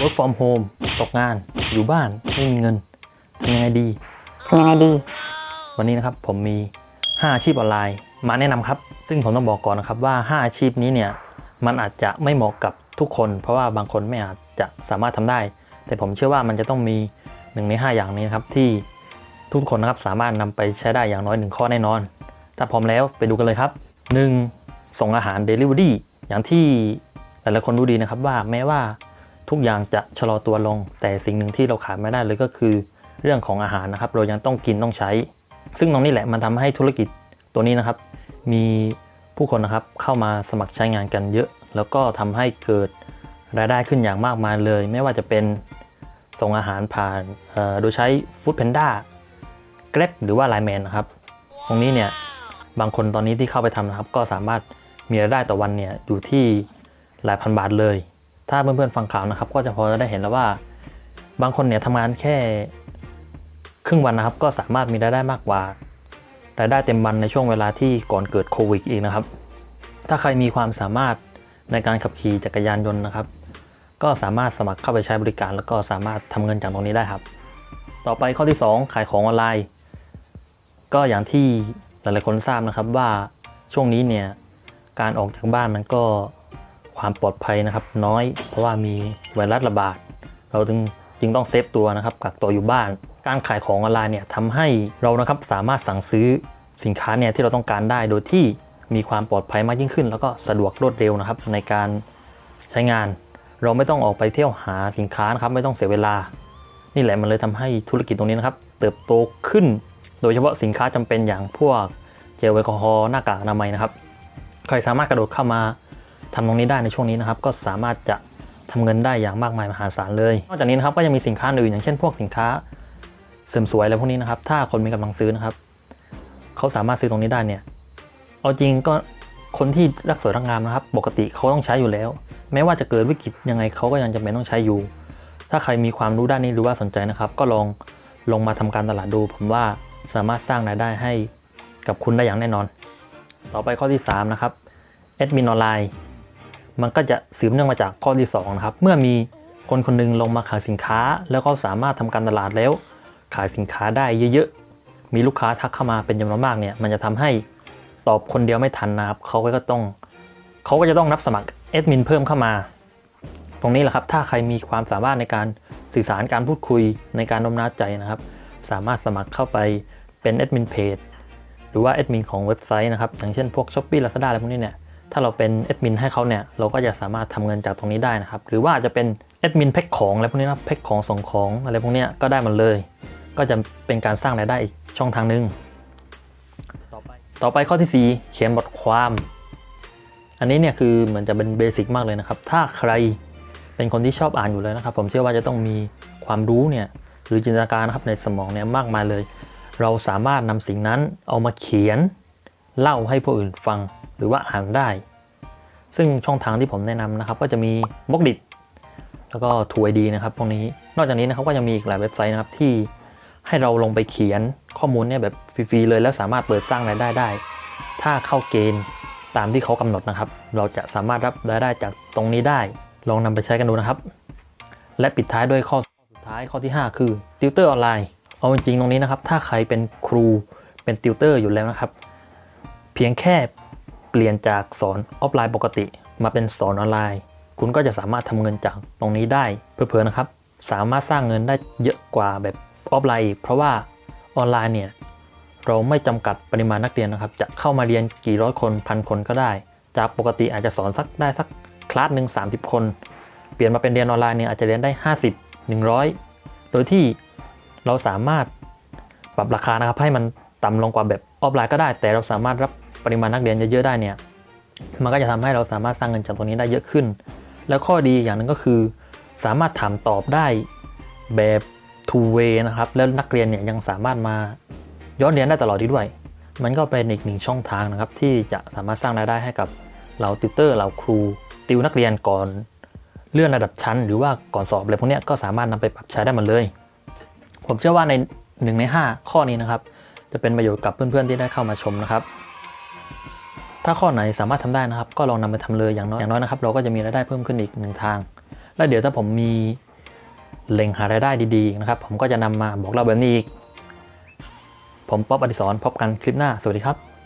work from home ตกงานอยู่บ้านไม่มีเงินทำยังไงดีทำยังไงดี วันนี้นะครับผมมี 5 อาชีพออนไลน์ มาแนะนำครับ ซึ่งผมต้องบอกก่อนนะครับว่า 5 อาชีพนี้เนี่ยมันอาจจะไม่เหมาะกับทุกคน เพราะว่าบางคนไม่อาจจะสามารถทำได้ แต่ผมเชื่อว่ามันจะต้องมีหนึ่งใน 5 อย่างนี้นะครับที่ทุกคนนะครับสามารถนำไปใช้ได้อย่างน้อยหนึ่งข้อแน่นอน ถ้าพร้อมแล้วไปดูกันเลยครับ 1. ส่งอาหาร Delivery อย่างที่หลายๆคนรู้ดีนะครับว่าแม้ว่า ทุกอย่างจะชะลอตัวลง แต่สิ่งหนึ่งที่เราขาดไม่ได้เลยก็คือ เรื่องของอาหารนะครับเรายังต้องกินต้องใช้ ซึ่งตรงนี้แหละมันทำให้ธุรกิจตัวนี้นะครับ มีผู้คนนะครับเข้ามาสมัครใช้งานกันเยอะ แล้วก็ทำให้เกิดรายได้ขึ้นอย่างมากมายเลย ไม่ว่าจะเป็นส่งอาหารผ่านโดยใช้ Food Panda Grab หรือว่า Line Man นะครับ ตรงนี้เนี่ยบางคนตอนนี้ที่เข้าไปทำนะครับ ก็สามารถมีรายได้ต่อวันเนี่ยอยู่ที่หลายพันบาทเลย ถ้าเพื่อนๆฟังข่าวนะครับ ก็จะพอจะได้เห็นแล้วว่า บางคนเนี่ยทำงานแค่ครึ่งวันนะครับ ก็สามารถมีรายได้มากกว่ารายได้เต็มวันในช่วงเวลาที่ก่อนเกิดโควิดอีกนะครับ ถ้าใครมีความสามารถในการขับขี่จักรยานยนต์นะครับ ก็สามารถสมัครเข้าไปใช้บริการ แล้วก็สามารถทำเงินจากตรงนี้ได้ครับ ต่อไปข้อที่ 2 ขายของออนไลน์ ก็อย่างที่หลายๆคนทราบนะครับว่าช่วงนี้เนี่ยการออกจากบ้านมันก็ ความปลอดภัยนะครับ น้อย เพราะว่ามีไวรัสระบาด เราจึงจึงต้องเซฟตัวนะครับกักตัวอยู่บ้าน การขายของออนไลน์เนี่ยทำให้เรานะครับสามารถสั่งซื้อสินค้าเนี่ยที่เราต้องการได้โดยที่มีความปลอดภัยมากยิ่งขึ้น แล้วก็สะดวกรวดเร็วนะครับ ในการใช้งาน เราไม่ต้องออกไปเที่ยวหาสินค้านะครับไม่ต้องเสียเวลา นี่แหละมันเลยทำให้ธุรกิจตรงนี้นะครับ เติบโตขึ้น โดยเฉพาะสินค้าจำเป็นอย่างพวกเจลแอลกอฮอล์หน้ากากอนามัยนะครับ ใครสามารถกระโดดเข้ามา ทำตรงนี้ได้ในช่วงนี้นะครับ ก็สามารถจะทำเงินได้อย่างมากมายมหาศาลเลย นอกจากนี้นะครับก็ยังมีสินค้าอื่นอย่างเช่นพวกสินค้าเสริมสวยอะไรพวกนี้นะครับ ถ้าคนมีกำลังซื้อนะครับ เขาสามารถซื้อตรงนี้ได้เนี่ย เอาจริงก็คนที่รักสวยรักงามนะครับ ปกติเขาต้องใช้อยู่แล้ว แม้ว่าจะเกิดวิกฤตยังไงเขาก็ยังจำเป็นต้องใช้อยู่ ถ้าใครมีความรู้ด้านนี้หรือว่าสนใจนะครับ ก็ลองลงมาทำการตลาดดู ผมว่าสามารถสร้างรายได้ให้กับคุณได้อย่างแน่นอน ต่อไปข้อที่ 3 นะครับแอดมินออนไลน์ มันก็จะสืบเนื่องมาจากข้อที่2นะครับเมื่อมีคนคนหนึงลงมาขายสินค้า แล้วก็สามารถทำการตลาดแล้ว ขายสินค้าได้เยอะๆ มีลูกค้าทักเข้ามาเป็นจำนวนมากเนี่ยมันจะทำให้ตอบคนเดียวไม่ทันนะครับเขาก็ต้องเขาก็จะต้องนับสมัครแอดมินเพิ่มเข้ามา ตรงนี้แหละครับถ้าใครมีความสามารถในการสื่อสารการพูดคุยในการโน้มน้าวใจนะครับ สามารถสมัครเข้าไปเป็นแอดมินเพจหรือว่าแอดมินของเว็บไซต์นะครับอย่างเช่นพวก s h อ p e e Lazada อะไรพวกนี้เนี่ย ถ้าเราเป็นแอดมินให้เขาเนี่ยเราก็จะสามารถทำเงินจากตรงนี้ได้นะครับ หรือว่าจะเป็นแอดมินแพ็คของอะไรพวกนี้นะแพ็คของส่งของอะไรพวกนี้ก็ได้หมดเลย ก็จะเป็นการสร้างรายได้อีกช่องทางหนึ่งต่อไปต่อไปข้อที่ 4 เขียนบทความ อันนี้เนี่ยคือเหมือนจะเป็นเบสิกมากเลยนะครับ ถ้าใครเป็นคนที่ชอบอ่านอยู่แล้วนะครับ ผมเชื่อว่าจะต้องมีความรู้เนี่ยหรือจินตนาการนะครับในสมองเนี่ยมากมายเลย เราสามารถนำสิ่งนั้นเอามาเขียนเล่าให้ผู้อื่นฟัง หรือว่าอ่านได้ ซึ่งช่องทางที่ผมแนะนำนะครับ ก็จะมีบล็อกดิแล้วก็ทูไอดีนะครับพวกนี้ นอกจากนี้นะครับก็ยังมีอีกหลายเว็บไซต์นะครับที่ให้เราลงไปเขียนข้อมูลเนี่ยแบบฟรีๆเลยแล้วสามารถเปิดสร้างรายได้ได้ ถ้าเข้าเกณฑ์ตามที่เขากำหนดนะครับ เราจะสามารถรับรายได้จากตรงนี้ได้ ลองนำไปใช้กันดูนะครับ และปิดท้ายด้วยข้อสุดท้ายข้อที่ 5 คือติวเตอร์ออนไลน์เอาจริงๆตรงนี้นะครับ ถ้าใครเป็นครูเป็นติวเตอร์อยู่แล้วนะครับ เพียงแค่ เปลี่ยนจากสอนออฟไลน์ปกติ มาเป็นสอนออนไลน์ คุณก็จะสามารถทำเงินจากตรงนี้ได้เพื่อๆนะครับ สามารถสร้างเงินได้เยอะกว่าแบบออฟไลน์อีกเพราะว่าออนไลน์เนี่ยเราไม่จำกัดปริมาณนักเรียนนะครับ จะเข้ามาเรียนกี่ร้อยคนพันคนก็ได้ จากปกติอาจจะสอนสักได้สักคลาสหนึ่ง30 คน เปลี่ยนมาเป็นเรียนออนไลน์เนี่ยอาจจะเรียนได้ 50 100 โดยที่เราสามารถปรับราคานะครับให้มันต่ำลงกว่าแบบออฟไลน์ก็ได้ แต่เราสามารถรับ ปริมาณนักเรียนเยอะๆได้เนี่ยมันก็จะทำให้เราสามารถสร้างเงินจากตรงนี้ได้เยอะขึ้น แล้วข้อดีอย่างหนึ่งก็คือ สามารถถามตอบได้แบบ two way นะครับ แล้วนักเรียนเนี่ยยังสามารถมาย้อนเรียนได้ตลอดที่ด้วย มันก็เป็นอีกหนึ่งช่องทางนะครับ ที่จะสามารถสร้างรายได้ให้กับเราติวเตอร์เราครูติวนักเรียนก่อนเลื่อนระดับชั้น หรือว่าก่อนสอบอะไรพวกนี้ก็สามารถนำไปปรับใช้ได้หมดเลย ผมเชื่อว่าในหนึ่งใน 5 ข้อนี้นะครับ จะเป็นประโยชน์กับเพื่อนๆที่ได้เข้ามาชมนะครับ ถ้าข้อไหนสามารถทำได้นะครับ ก็ลองนำไปทำเลยอย่างน้อยอย่างน้อยนะครับ เราก็จะมีรายได้เพิ่มขึ้นอีกหนึ่งทาง แล้วเดี๋ยวถ้าผมมีเล็งหารายได้ดีๆนะครับ ผมก็จะนำมาบอกเล่าแบบนี้อีก ผมป๊อบอดิศรพบกันคลิปหน้า สวัสดีครับ